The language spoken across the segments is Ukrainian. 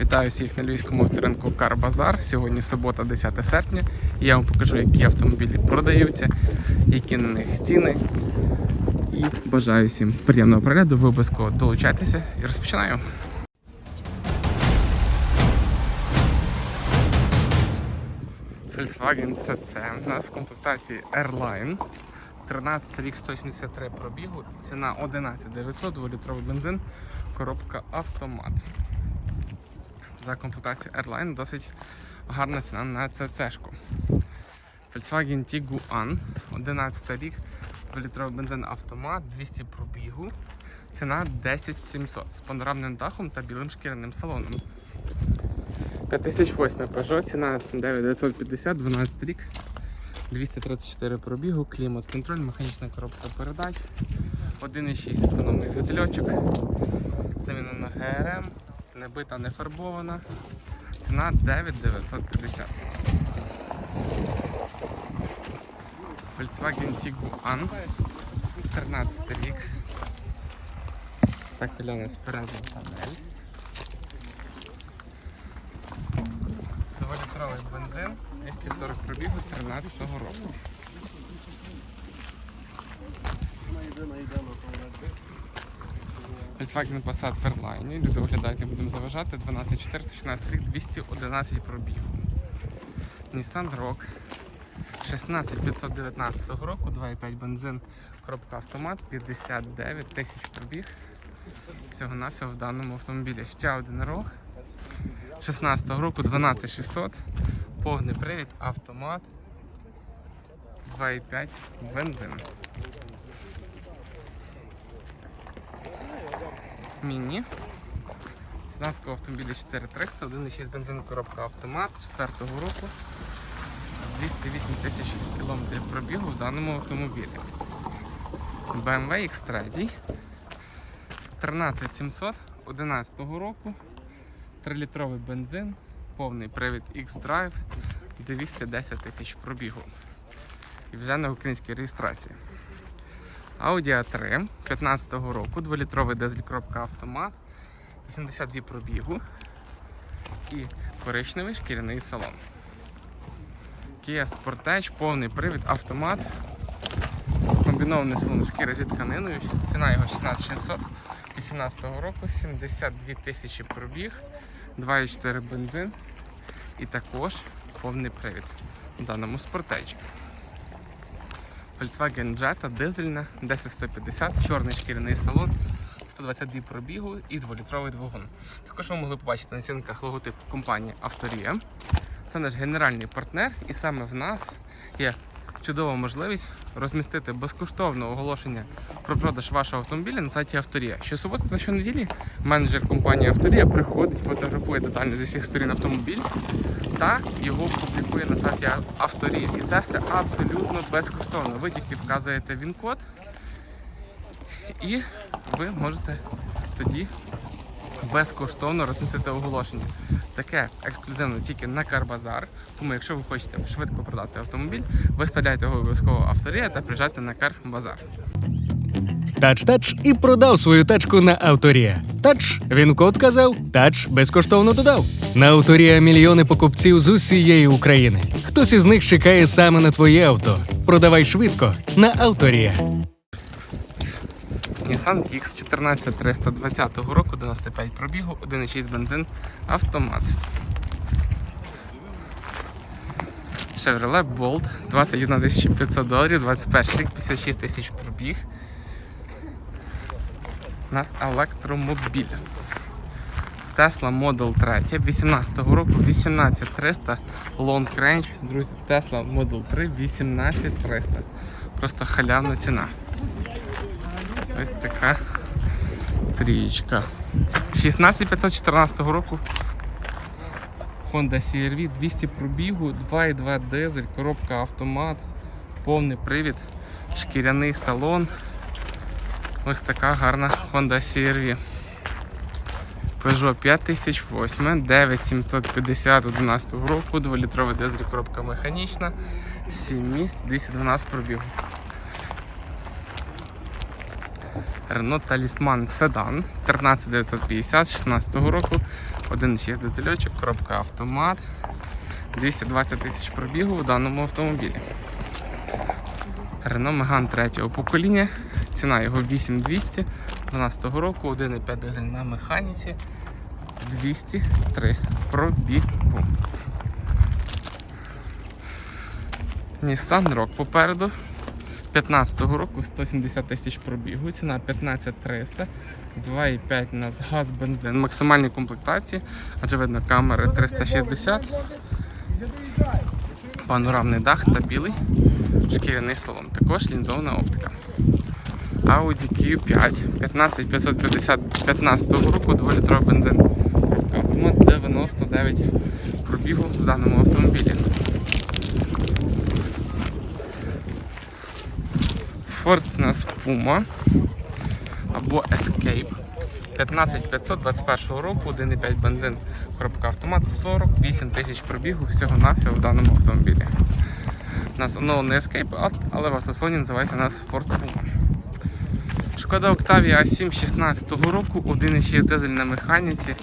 Вітаю всіх на львівському Car Bazaar. Сьогодні субота, 10 серпня. Я вам покажу, які автомобілі продаються, які на них ціни. І бажаю всім приємного перегляду. Обов'язково долучайтеся і розпочинаю. Volkswagen CC. У нас в комплектації Airline. 13 рік 183 пробігу, ціна 11 900, 2-літровий бензин, коробка автомат. За комплектацією Airline досить гарна ціна на CC-шку. Volkswagen Tiguan, 11 рік, 2-літровий бензин автомат, 200 пробігу, ціна 10 700 з панорамним дахом та білим шкіряним салоном. 5008 Peugeot, ціна 9950, 12 рік. 234 пробігу, клімат контроль, механічна коробка передач, 1,6 економний дизельочок, замінена ГРМ, не бита, не фарбована. Ціна 9950. Volkswagen Tiguan, 13 рік. Так виглядає спереду панель. Дволітровий бензин, 240 пробігу 13 року. Volkswagen Passat Fairline. Люди оглядають, не будемо заважати. 12416 рік, 211 пробігу. Nissan Rogue 16519 року, 2,5 бензин, коробка автомат, 59 тисяч пробіг. Всього навсього в даному автомобілі. Ще один Rogue 16 року 12600, повний привід, автомат, 2,5 бензин. Міні. Ціна автомобіля 4300, 1,6 бензин, коробка автомат 4 року. 208 тисяч кілометрів пробігу в даному автомобілі. BMW X3 13700 11 року. 3-літровий бензин, повний привід X-Drive, 210 тисяч пробігу. І вже на українській реєстрації. Audi A3 15 року, 2-літровий дизель коробка автомат, 82 пробігу і коричневий шкіряний салон. Kia Sportage, повний привід, автомат, комбінований салон шкіри зі тканиною. Ціна його 16600 18 року, 72 тисячі пробіг, 2,4 бензин і також повний привід в даному спортеджі. Volkswagen Jetta дизельна 10150, чорний шкіряний салон, 122 пробігу і 2-літровий двигун. Також ви могли побачити на цінках логотип компанії Авторія. Це наш генеральний партнер, і саме в нас є чудова можливість розмістити безкоштовне оголошення про продаж вашого автомобіля на сайті Авторія. Щосуботи та щонеділі менеджер компанії Авторія приходить, фотографує детально зі всіх сторін автомобіль та його публікує на сайті Авторії. І це все абсолютно безкоштовно. Ви тільки вказуєте він-код і ви можете тоді безкоштовно розмістити оголошення. Таке ексклюзивно тільки на Карбазар. Тому, якщо ви хочете швидко продати автомобіль, виставляйте його обов'язково авторія та приїжджайте на Карбазар. Тач-тач і продав свою тачку на Авторія. Тач, він код казав, тач безкоштовно додав. На Авторія мільйони покупців з усієї України. Хтось із них чекає саме на твоє авто. Продавай швидко на Авторія. Nissan Kicks 14320 року, 95 пробігу, 1,6 бензин, автомат. Chevrolet Bolt 21 500 доларів, 21 рік, 56 тисяч пробіг. У нас електромобіль. Tesla Model 3 18 року 18300 Long Range. Друзі, Tesla Model 3 18300. Просто халявна ціна. Ось така трієчка. 16514 року Honda CR-V 200 пробігу, 2,2 дизель, коробка автомат, повний привід, шкіряний салон. Ось така гарна Honda CR-V. Peugeot 5008, 9750 11 року, 2-літровий дизель, коробка механічна, 7 місць, 212 пробігу. Renault Talisman Sedan 13950 16 року. 1,6 дизельочок, коробка автомат. 220 тисяч пробігу в даному автомобілі. Renault Megane третього покоління. Ціна його 8200 12 року, 1,5 дизель на механіці. 203 пробігу. Nissan Rogue попереду. 15-го року 170 тисяч пробігу, ціна 15300, 2,5 у нас газ, бензин, максимальні комплектації, адже видно камери 360, панорамний дах та білий шкіряний салон. Також лінзована оптика. Audi Q5 15550 15 року 2-літровий бензин. Автомат 99 пробігу в даному автомобілі. Ford нас Puma або Escape 15521 року, 1,5 бензин, коробка автомат, 48 тисяч пробігу всього-навсього в даному автомобілі. У нас оновлений Escape, але в автосалоні називається у нас Ford Puma. Шкода Octavia A7 16 року, 1,6 дизель на механіці,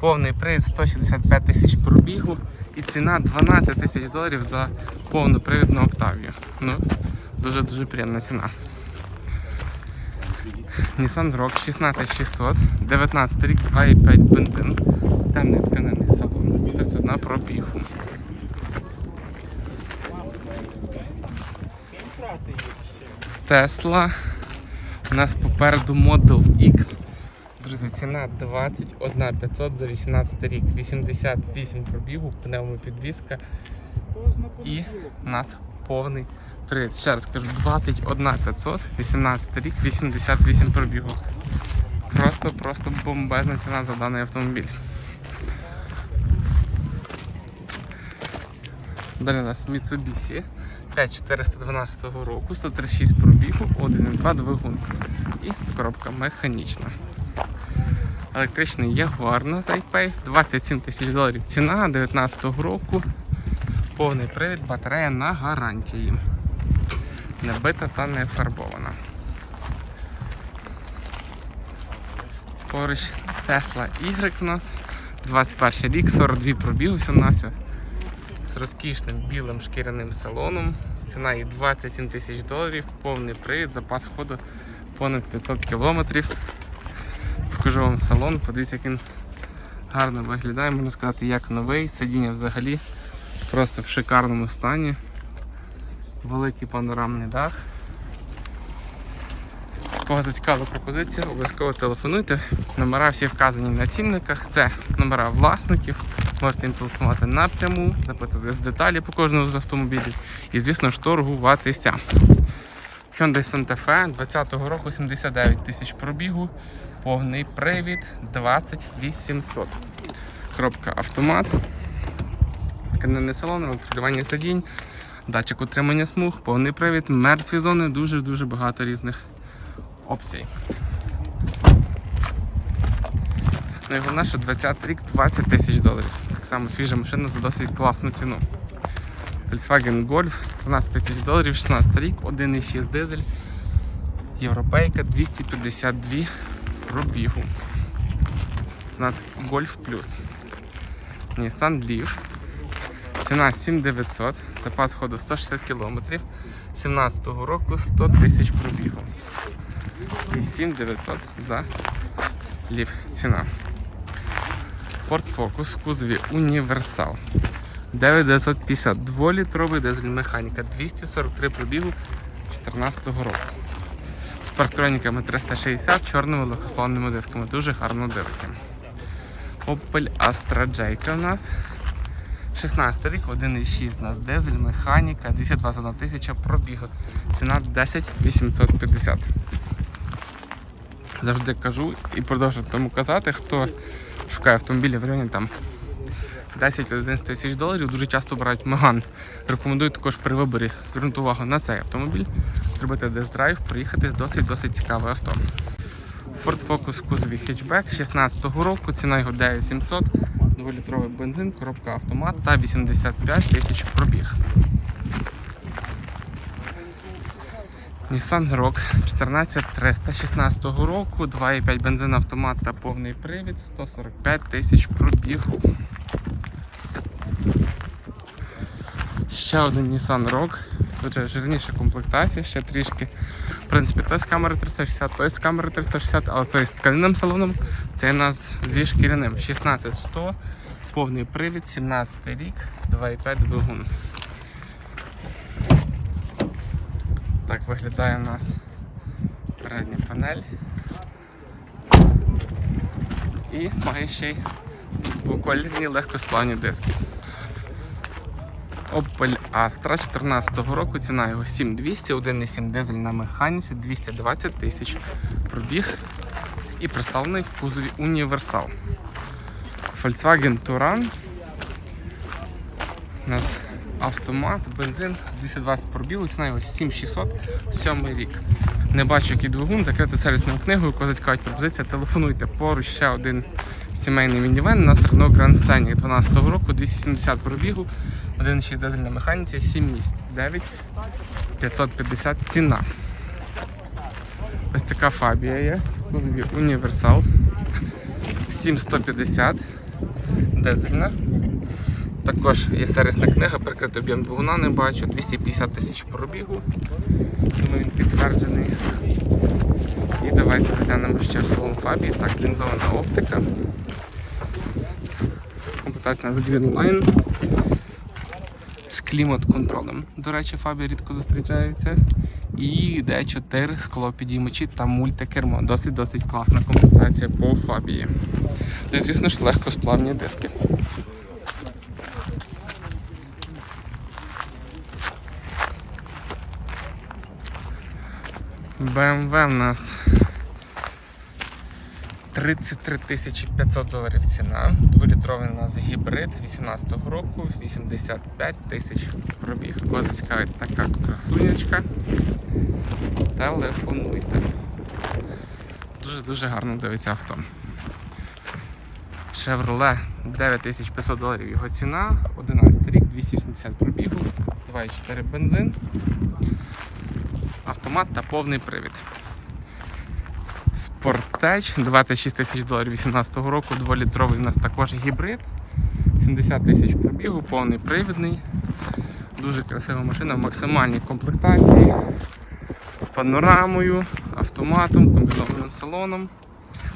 повний привід 165 тисяч пробігу і ціна 12 тисяч доларів за повнопривідну Octavia. Ну, Дуже-дуже приємна ціна. Nissan Rogue 16600, 19 рік, 2,5 бензин, темний тканинний салон, 131 пробігу. Тесла. У нас попереду Model X. Друзі, ціна 21 500 за 18 рік, 88 пробігу, пневмопідвізка і у нас повний привід. Ще раз кажу, 21 500, 18 рік, 88 пробігу. Просто, просто бомбезна ціна за даний автомобіль. Далі у нас Mitsubishi 5412 року, 136 пробігу, 1,2 двигун і коробка механічна. Електричний Jaguar на iPace, 27 тисяч доларів ціна 19 року. Повний привід, батарея на гарантії. Не бита та не фарбована. Поруч Tesla Y в нас. 21 рік, 42 пробігу всього з розкішним білим шкіряним салоном. Ціна її 27 тисяч доларів, повний привід, запас ходу понад 500 кілометрів. Покажу вам салон, подивіться, як він гарно виглядає, можна сказати, як новий. Сидіння взагалі просто в шикарному стані. Великий панорамний дах. Кого зацікавила пропозиція, обов'язково телефонуйте. Номера всі вказані на цінниках. Це номера власників. Можете їм телефонувати напряму, запитати з деталі по кожному з автомобілів і, звісно ж, торгуватися. Hyundai Santa Fe 20-го року 79 тисяч пробігу, повний привід 20800. Коробка автомат, тканинний салон, електролювання сидінь, датчик утримання смуг, повний привід, мертві зони, дуже-дуже багато різних опцій. Ну і головне, що 20 рік 20 тисяч доларів. Само свіжа машина за досить класну ціну. Volkswagen Golf 13 тисяч доларів, 16 рік, 1,6 дизель. Європейка 252 пробігу. У нас Golf Plus. Nissan Leaf. Ціна 7900, запас ходу 160 км, 17 року 100 тисяч пробігу. І 7900 за Leaf ціна. Ford Focus в кузові Універсал. 9950, 2-літровий дизель механіка, 243 пробігу 2014 року. З парктроніками 360, чорними легкосплавними дисками. Дуже гарно дивиться. Opel Astra J у нас. 16 рік, 1,6 у нас дизель, механіка, 221 тисяча пробігу. Ціна 10 850. Завжди кажу і продовжую тому казати, хто шукає автомобілі в районі там 10-11 тисяч доларів, дуже часто обирають Меган. Рекомендую також при виборі звернути увагу на цей автомобіль, зробити тест-драйв, проїхатись досить-досить цікаве авто. Ford Focus кузові хетчбек 16-го року, ціна його 9700, 2-літровий бензин, коробка автомат та 85 тисяч пробіг. Nissan Rogue 14300 16 року, 2,5 бензин автомат та повний привід, 145 тисяч пробігу. Ще один Nissan Rogue. Тут вже жирніша комплектація, ще трішки. В принципі, той з камери 360, той з камери 360, але той з тканинним салоном, це у нас зі шкіряним. 16100, повний привід, 17 рік, 2,5 двигун. Так виглядає у нас передня панель. І має ще й двокольні легкосплавні диски. Opel Astra 14 року, ціна його 7200, 1,7 дизель на механіці, 220 тисяч пробіг і представлений в кузові універсал. Volkswagen Touran. У нас автомат, бензин, 220 пробігу, ціна його 7600, 7 рік. Не бачу, який двигун, закрити сервісною книгою, кого зацікавить пропозиція, телефонуйте. Поруч ще один сімейний мінівен, у нас Renault Grand Scenic 12 року, 270 пробігу, 1,6 дизель на механіці, 7 місць, 9 550 ціна. Ось така фабія є в кузові універсал. 7150 дизельна. Також є сервісна книга, прикритий об'єм двигуна не бачу, 250 тисяч пробігу. Думаю, він підтверджений. І давайте заглянемо ще в салон Фабії. Так, лінзована оптика. Комплектація нас Greenline з клімат-контролем. До речі, Фабія рідко зустрічається. І D4 склопідіймачі та мультикермо. Досить-досить класна комплектація по Фабії. Ну звісно ж, легкосплавні диски. BMW в нас 33 тисячі 500 доларів ціна. Дволітровий у нас гібрид 18-го року, 85 тисяч пробіг. Кого зацікавить така красунечка. Телефонуйте. Дуже-дуже гарно дивиться авто. Chevrolet 9500 доларів його ціна, 11 рік, 280 пробігу, 2,4 бензин, автомат та повний привід. Sportage 26 тисяч доларів 18 року, 2-літровий у нас також гібрид, 70 тисяч пробігу, повний привідний. Дуже красива машина в максимальній комплектації з панорамою, автоматом, комбінованим салоном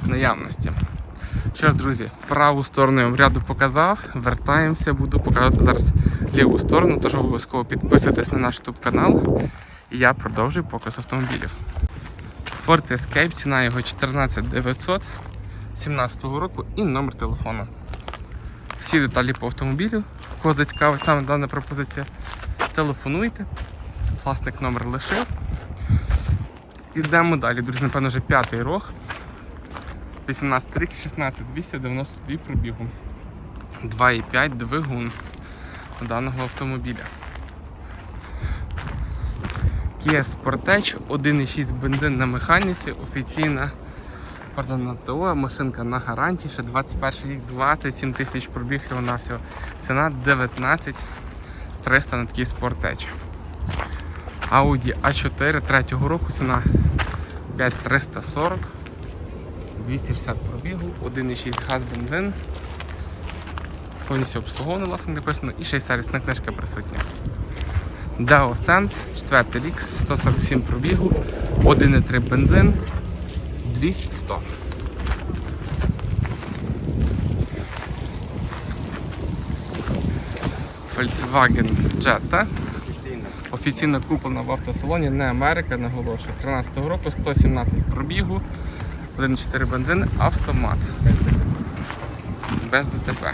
наявності. Що ж, друзі, праву сторону я вам ряду показав. Вертаємося, буду показувати зараз ліву сторону, тож обов'язково підписуйтесь на наш YouTube канал. І я продовжую показ автомобілів. Ford Escape, ціна його 14900 17 року і номер телефону. Всі деталі по автомобілю, кого зацікавить саме дана пропозиція, телефонуйте. Власник номер лишив. Ідемо далі, друзі, напевно, вже п'ятий рог. 18 рік, 16292 пробігу. 2,5 двигун даного автомобіля. Kia Sportage 1,6 бензин на механіці, офіційна пардон, машинка на гарантії, ще 21 рік, 27 тисяч пробіг всього на всього. Ціна 19 300 на такий Sportage. Audi A4 третього року ціна 5340. 260 пробігу, 1,6 газ бензин. Повністю обслуговано, власне, написано, і ще й сервісна книжка присутня. Dao Sense, 4 рік, 147 пробігу, 1,3 бензин, 200. Volkswagen Jetta. Офіційно куплена в автосалоні, не Америка, наголошую. 13-го року, 117 пробігу, 1,4 бензин, автомат. Без ДТП.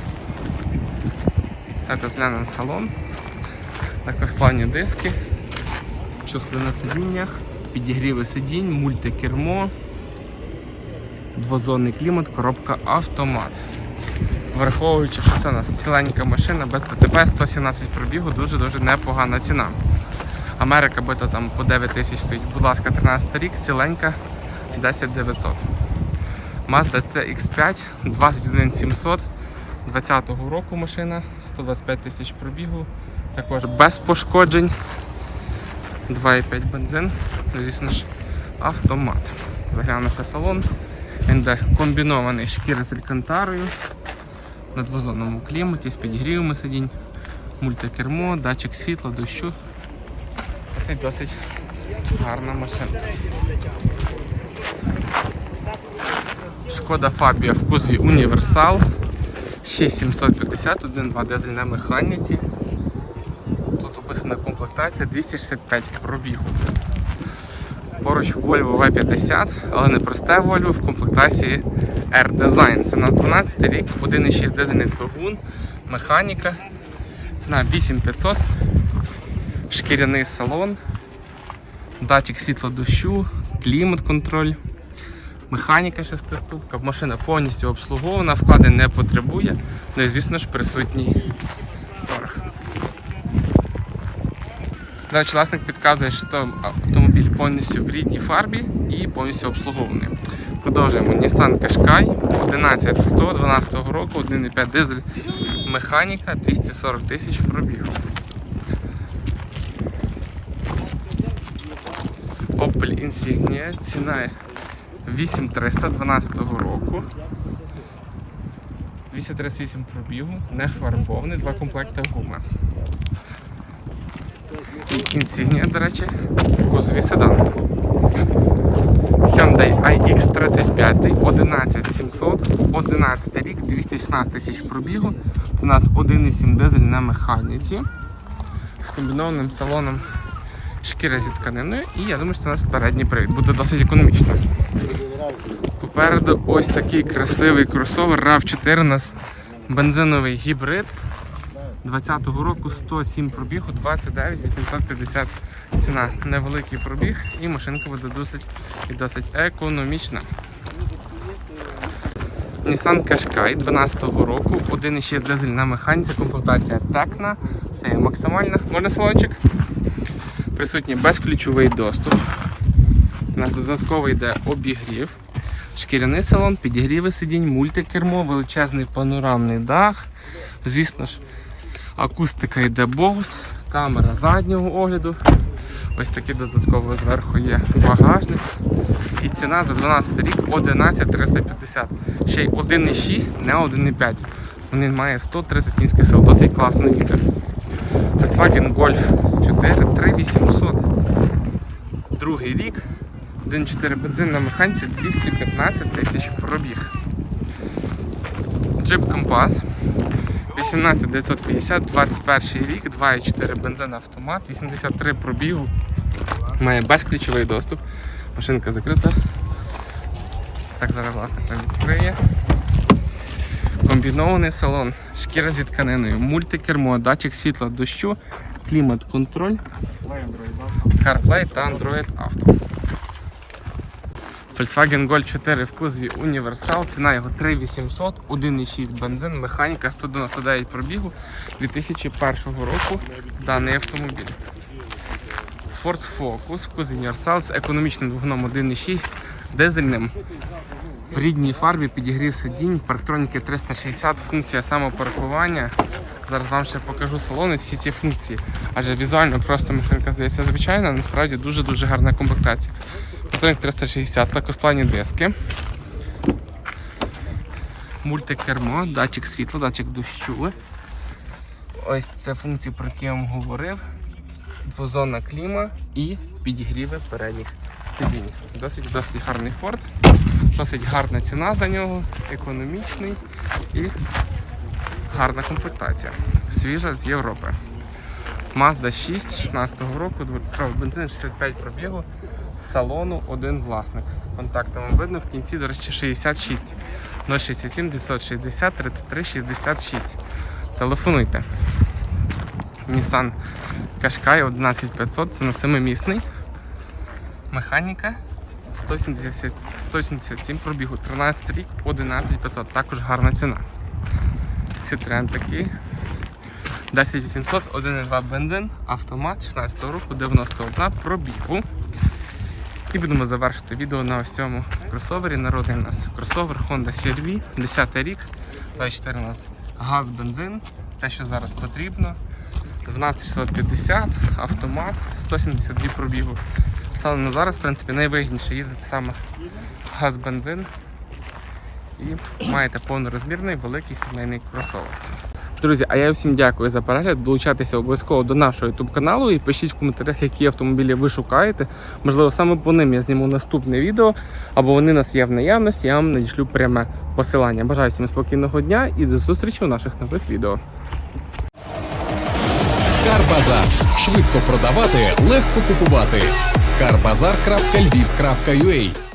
Це зглянемо салон. Легкосплавні диски, чохли на сидіннях, підігріви сидінь, мультикермо, двозонний клімат, коробка автомат. Враховуючи, що це у нас ціленька машина без ДТП, 117 пробігу, дуже-дуже непогана ціна. Америка бита там по 9 тисяч стоїть. Будь ласка, 13 рік, ціленька, 10 900. Mazda CX5, 21 700, 20-го року машина, 125 тисяч пробігу, також без пошкоджень. 2,5 бензин. звісно ж, автомат. Заглянути салон. Він де комбінований шкіра з алькантарою на двозонному кліматі з підігрівами сидінь, мультикермо, датчик світла, дощу. Це досить гарна машина. Шкода Фабія в кузові Універсал 6750, 1.2 дизель на механіці. Тут описана комплектація 265 пробігу. Поруч Volvo V50, але не просте Volvo в комплектації R-Design. Це у нас 12 рік, 1.6 дизельний двигун, механіка. Ціна 8500, шкіряний салон, датчик світла дощу, клімат-контроль, механіка шестиступка, машина повністю обслугована, вкладень не потребує, ну і звісно ж присутній До власник підказує, що автомобіль повністю в рідній фарбі і повністю обслугований. Продовжуємо Nissan Qashqai 11100 12 року, 1,5 дизель, механіка 240 тисяч пробігу. Opel Insignia, ціна 8300 12 року. 238 пробігу, не фарбований, два комплекти гуми. І Insignia, до речі, кузові седан. Hyundai iX35 11700, 11 рік, 216 тисяч пробігу. Це у нас 1,7 дизель на механіці з комбінованим салоном шкіра зі тканиною. І я думаю, що це у нас передній привід. Буде досить економічно. Попереду ось такий красивий кросовер RAV4 у нас бензиновий гібрид. 20-го року 107 пробігу, 29 850 ціна. Невеликий пробіг і машинка буде досить і досить економічна. Nissan Qashqai 12-го року, 1,6 дизель на механіці, комплектація Tecna. Це є максимальна. Можна салончик? Присутній безключовий доступ. У нас додатково йде обігрів. Шкіряний салон, підігріви сидінь, мультикермо, величезний панорамний дах. Звісно ж, акустика йде Bose, камера заднього огляду. Ось такий додатково зверху є багажник. І ціна за 12 рік 11350. Ще й 1,6, не 1,5. Він має 130 кінських сил, досить класний літер. Volkswagen Golf 4 3800. Другий рік. 1,4 бензин на механіці 215 тисяч пробіг. Jeep Compass 18950, 21 рік, 2,4 бензин автомат, 83 пробігу. Має безключовий доступ. Машинка закрита. Так, зараз власник нам відкриє. Комбінований салон, шкіра зі тканиною, мультикермо, датчик світла дощу, клімат-контроль, CarPlay та Android Auto. Volkswagen Golf 4 в кузові Універсал, ціна його 3800, 1,6 бензин, механіка 199 пробігу 2001 року даний автомобіль. Ford Focus в кузові Універсал з економічним двигуном 1,6 дизельним. В рідній фарбі підігрів сидінь, парктроніки 360, функція самопаркування. Зараз вам ще покажу салони, всі ці функції. Адже візуально просто машинка здається звичайна, насправді дуже-дуже гарна комплектація. Парктронік 360, легкосплавні диски. Мультикермо, датчик світла, датчик дощу. Ось це функції, про які я вам говорив. Двозонна кліма і підігріви передніх сидінь. Досить досить гарний Ford, досить гарна ціна за нього, економічний і гарна комплектація. Свіжа з Європи. Mazda 6 16 року, бензин 65 пробігу, салону один власник. Контакти видно в кінці, до речі, 66 067 960 33 66. Телефонуйте. Nissan Qashqai 11500, це на 7-місний. Механіка 170, 177 пробігу, 13 рік, 11500, також гарна ціна. Citroen такий. 10800, 1,2 бензин, автомат 16 року, 91 пробігу. І будемо завершити відео на ось цьому кросовері. Народний у нас кросовер Honda CR-V, 10 рік, 24 у нас газ, бензин, те, що зараз потрібно. 12650, автомат, 172 пробігу. Станом на зараз, в принципі, найвигідніше їздити саме газ-бензин. І маєте повнорозмірний великий сімейний кросовер. Друзі, а я всім дякую за перегляд. Долучайтеся обов'язково до нашого youtube каналу і пишіть в коментарях, які автомобілі ви шукаєте. Можливо, саме по ним я зніму наступне відео, або вони нас є в наявності, я вам надішлю пряме посилання. Бажаю всім спокійного дня і до зустрічі у наших нових відео. Карбазар. Швидко продавати, легко купувати. Карбазар.львів.ua